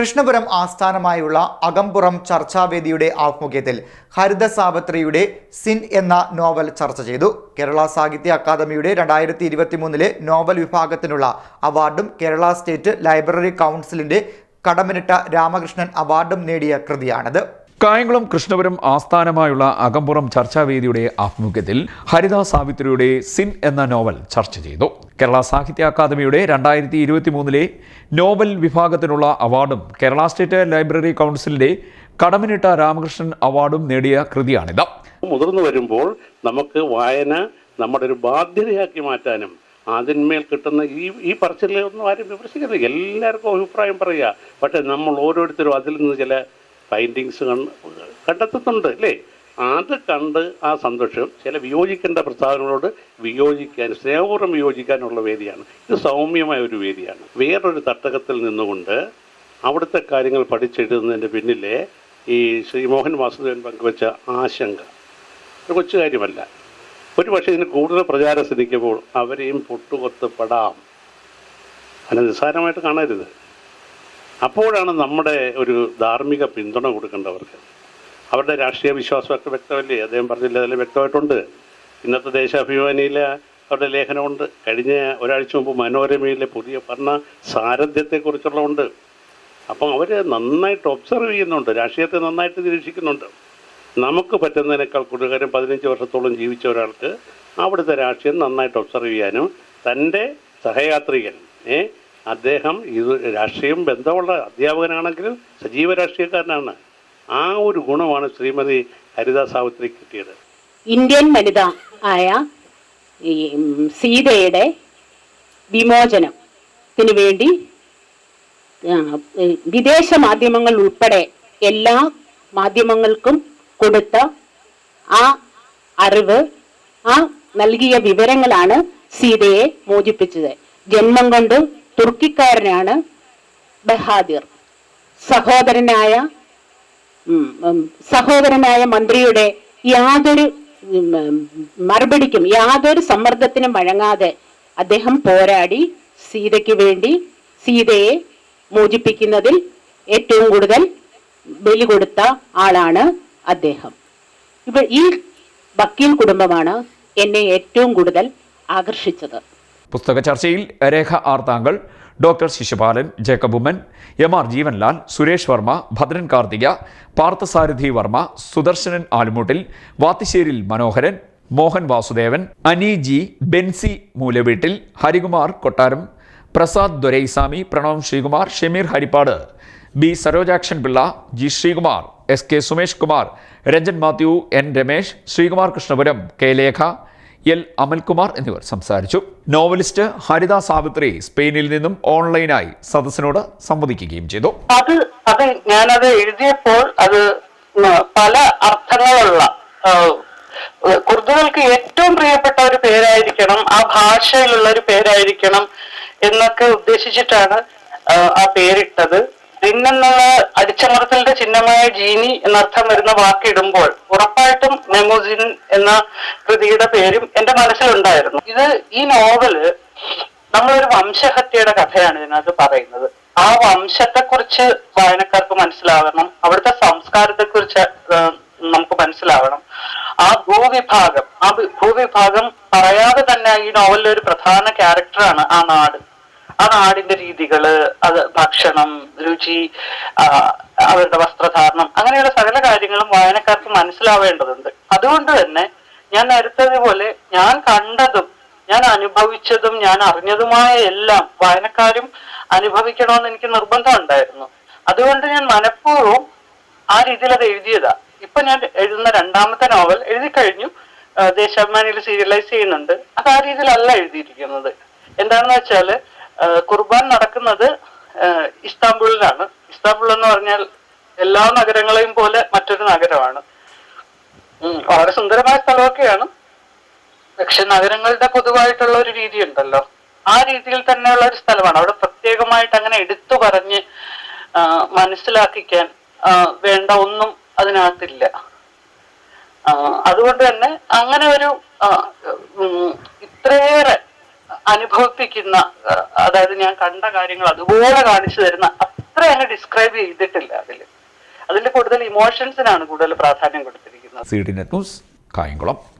കൃഷ്ണപുരം ആസ്ഥാനമായുള്ള അകമ്പുറം ചർച്ചാവേദിയുടെ ആഭിമുഖ്യത്തിൽ ഹരിത സാവിത്രിയുടെ സിൻ എന്ന നോവൽ ചർച്ച ചെയ്തു. കേരള സാഹിത്യ അക്കാദമിയുടെ രണ്ടായിരത്തി ഇരുപത്തി മൂന്നിലെ നോവൽ വിഭാഗത്തിനുള്ള അവാർഡും കേരള സ്റ്റേറ്റ് ലൈബ്രറി കൗൺസിലിന്റെ കടമിനിട്ട രാമകൃഷ്ണൻ അവാർഡും നേടിയ കൃതിയാണിത്. കായംകുളം കൃഷ്ണപുരം ആസ്ഥാനമായുള്ള അകമ്പുറം ചർച്ചാവേദിയുടെ ആഭിമുഖ്യത്തിൽ ഹരിത സാവിത്രിയുടെ സിൻ എന്ന നോവൽ ചർച്ച ചെയ്തു. കേരള സാഹിത്യ അക്കാദമിയുടെ രണ്ടായിരത്തി ഇരുപത്തി മൂന്നിലെ നോവൽ വിഭാഗത്തിനുള്ള അവാർഡും കേരള സ്റ്റേറ്റ് ലൈബ്രറി കൗൺസിലിന്റെ കടമിനിട്ട രാമകൃഷ്ണൻ അവാർഡും നേടിയ കൃതിയാണിത്. മുതിർന്നു വരുമ്പോൾ നമുക്ക് വായന നമ്മുടെ ഒരു ബാധ്യതയാക്കി മാറ്റാനും അതിന്മേൽ കിട്ടുന്ന ഈ ഈ പറച്ചിലൊന്നും ആരും വിമർശിക്കരുത്. എല്ലാവർക്കും അഭിപ്രായം പറയുക. പക്ഷെ നമ്മൾ ഓരോരുത്തരും അതിൽ നിന്ന് ചില ഫൈൻഡിങ്സ് കണ്ടെത്തുന്നുണ്ട് അല്ലേ? അത് കണ്ട് ആ സന്തോഷം ചില വിയോജിക്കേണ്ട പ്രസ്താവനകളോട് വിയോജിക്കാൻ സ്നേഹപൂർവം വിയോജിക്കാനുള്ള വേദിയാണ്. ഇത് സൗമ്യമായ ഒരു വേദിയാണ്. വേറൊരു തട്ടകത്തിൽ നിന്നുകൊണ്ട് അവിടുത്തെ കാര്യങ്ങൾ പഠിച്ചെഴുതുന്നതിന്റെ പിന്നിലെ ഈ ശ്രീ മോഹൻ വാസുദേവൻ പങ്കുവച്ച ആശങ്ക. ഒരു കൊച്ചു കാര്യമല്ല. ഒരു പക്ഷേ ഇതിന് കൂടുതൽ പ്രചാരം സിദ്ധിക്കുമ്പോൾ അവരെയും പൊട്ടുകൊത്തപ്പെടാം. അതിനെ നിസ്സാരമായിട്ട് കാണരുത്. അപ്പോഴാണ് നമ്മുടെ ഒരു ധാർമ്മിക പിന്തുണ കൊടുക്കേണ്ടവർക്ക്. അവരുടെ രാഷ്ട്രീയ വിശ്വാസമൊക്കെ വ്യക്തമല്ലേ? അദ്ദേഹം പറഞ്ഞില്ല അതിൽ വ്യക്തമായിട്ടുണ്ട്. ഇന്നത്തെ ദേശാഭിമാനിയിലെ അവരുടെ ലേഖനമുണ്ട്. കഴിഞ്ഞ ഒരാഴ്ച മുമ്പ് മനോരമയിലെ പുതിയ ഭരണ സാരഥ്യത്തെക്കുറിച്ചുള്ളതുണ്ട്. അപ്പം അവർ നന്നായിട്ട് ഒബ്സർവ് ചെയ്യുന്നുണ്ട്. രാഷ്ട്രീയത്തെ നന്നായിട്ട് നിരീക്ഷിക്കുന്നുണ്ട്. നമുക്ക് പറ്റുന്നതിനേക്കാൾ കൂടുതലും പതിനഞ്ച് വർഷത്തോളം ജീവിച്ച ഒരാൾക്ക് അവിടുത്തെ രാഷ്ട്രീയം നന്നായിട്ട് ഒബ്സർവ് ചെയ്യാനും തന്റെ സഹയാത്രികൻ ഏ അദ്ദേഹം ഇത് രാഷ്ട്രീയം ബന്ധമുള്ള അധ്യാപകനാണെങ്കിലും സജീവ രാഷ്ട്രീയക്കാരനാണ്. ആ ഒരു ഗുണമാണ് ശ്രീമതി ഹരിത സാവിത്രി കിട്ടിയത്. ഇന്ത്യൻ വനിത ആയ ഈ സീതയുടെ വിമോചനത്തിന് വേണ്ടി വിദേശ മാധ്യമങ്ങൾ ഉൾപ്പെടെ എല്ലാ മാധ്യമങ്ങൾക്കും കൊടുത്ത ആ അറിവ് ആ നൽകിയ വിവരങ്ങളാണ് സീതയെ മോചിപ്പിച്ചത്. ജന്മം കൊണ്ട് തുർക്കിക്കാരനാണ് ബഹാദിർ. സഹോദരനായ സഹോദരനായ മന്ത്രിയുടെ യാതൊരു മറുപടിക്കും യാതൊരു സമ്മർദ്ദത്തിനും വഴങ്ങാതെ അദ്ദേഹം പോരാടി സീതയ്ക്ക് വേണ്ടി സീതയെ മോചിപ്പിക്കുന്നതിൽ ഏറ്റവും കൂടുതൽ ബലി കൊടുത്ത ആളാണ് അദ്ദേഹം. ഇപ്പൊ ഈ വക്കീൽ കുടുംബമാണ് എന്നെ ഏറ്റവും കൂടുതൽ ആകർഷിച്ചത്. പുസ്തക ചർച്ചയിൽ രേഖ ആർ താങ്കൾ doctor Sisupalan Jacob Oommen M R Jeevanlal Suresh Varma Bhadran Karthika Parthasarathy Varma Sudarsanan Alummoottil Vathisseril Manoharan Mohan Vasudevan Ani G Benzy Moolaveettil Harikumar Kottaram Prasad Doraiswamy Pranav Sreekumar Shameer Harippad B Sarojakshan Pillai G Sreekumar S K Sumesh Kumar Ranjan Mathew N Ramesh Sreekumar Krishnapuram K Lekha L. Amalkumar എന്നിവർ സംസാരിച്ചു. Novelist ഹരിത സാവിത്രി സ്പെയിനിൽ നിന്നും ഓൺലൈനായി സദസ്സിനോട് സംവദിക്കുകയും ചെയ്തു. അത് അത് ഞാനത് എഴുതിയപ്പോൾ അത് പല അർത്ഥങ്ങളുള്ള കുർദുകൾക്ക് ഏറ്റവും പ്രിയപ്പെട്ട ഒരു പേരായിരിക്കണം ആ ഭാഷയിലുള്ള ഒരു പേരായിരിക്കണം എന്നൊക്കെ ഉദ്ദേശിച്ചിട്ടാണ് ആ, ആ പിന്നെന്നുള്ള അടിച്ചമർത്തലിന്റെ ചിഹ്നമായ ജീനി എന്നർത്ഥം വരുന്ന വാക്കിടുമ്പോൾ ഉറപ്പായിട്ടും മെമോജിൻ എന്ന കൃതിയുടെ പേരും എന്റെ മനസ്സിലുണ്ടായിരുന്നു. ഇത് ഈ നോവൽ നമ്മളൊരു വംശഹത്യയുടെ കഥയാണ് ഇതിനകത്ത് പറയുന്നത്. ആ വംശത്തെക്കുറിച്ച് വായനക്കാർക്ക് മനസ്സിലാകണം. അവിടുത്തെ സംസ്കാരത്തെ കുറിച്ച് നമുക്ക് മനസ്സിലാവണം. ആ ഭൂവിഭാഗം ആ ഭൂവിഭാഗം പറയാതെ തന്നെ ഈ നോവലിലെ ഒരു പ്രധാന ക്യാരക്ടറാണ് ആ നാട്. ആ നാടിന്റെ രീതികൾ അത് ഭക്ഷണം രുചി അവരുടെ വസ്ത്രധാരണം അങ്ങനെയുള്ള സകല കാര്യങ്ങളും വായനക്കാർക്ക് മനസ്സിലാവേണ്ടതുണ്ട്. അതുകൊണ്ട് തന്നെ ഞാൻ നേരത്തെ ഞാൻ കണ്ടതും ഞാൻ അനുഭവിച്ചതും ഞാൻ അറിഞ്ഞതുമായ എല്ലാം വായനക്കാരും അനുഭവിക്കണമെന്ന് എനിക്ക് നിർബന്ധം ഉണ്ടായിരുന്നു. അതുകൊണ്ട് ഞാൻ മനഃപൂർവം ആ രീതിയിൽ അത് എഴുതിയതാ. ഇപ്പൊ ഞാൻ എഴുതുന്ന രണ്ടാമത്തെ നോവൽ എഴുതി കഴിഞ്ഞു ദേശാഭിമാനിയിൽ സീരിയലൈസ് ചെയ്യുന്നുണ്ട്. അത് ആ രീതിയിലല്ല എഴുതിയിരിക്കുന്നത്. എന്താണെന്ന് വെച്ചാൽ ആ, കുർബാൻ നടക്കുന്നത് ഇസ്താംബുളിലാണ്. ഇസ്താംബുൾ എന്ന് പറഞ്ഞാൽ എല്ലാ നഗരങ്ങളെയും പോലെ മറ്റൊരു നഗരമാണ്. വളരെ സുന്ദരമായ സ്ഥലമൊക്കെയാണ്. പക്ഷെ നഗരങ്ങളുടെ പൊതുവായിട്ടുള്ള ഒരു രീതി ഉണ്ടല്ലോ. ആ രീതിയിൽ തന്നെയുള്ള ഒരു സ്ഥലമാണ്. അവിടെ പ്രത്യേകമായിട്ട് അങ്ങനെ എടുത്തു പറഞ്ഞ് മനസ്സിലാക്കിക്കാൻ വേണ്ട ഒന്നും അതിനകത്തില്ല. അതുകൊണ്ട് തന്നെ അങ്ങനെ ഒരു ഇത്രയേറെ അനുഭവിപ്പിക്കുന്ന അതായത് ഞാൻ കണ്ട കാര്യങ്ങൾ അതുപോലെ കാണിച്ചു തരുന്ന അത്ര അങ്ങ് ഡിസ്ക്രൈബ് ചെയ്തിട്ടില്ല അതിൽ അതിൽ കൂടുതൽ ഇമോഷൻസിനാണ് കൂടുതൽ പ്രാധാന്യം കൊടുത്തിരിക്കുന്നത്. കായംകുളം.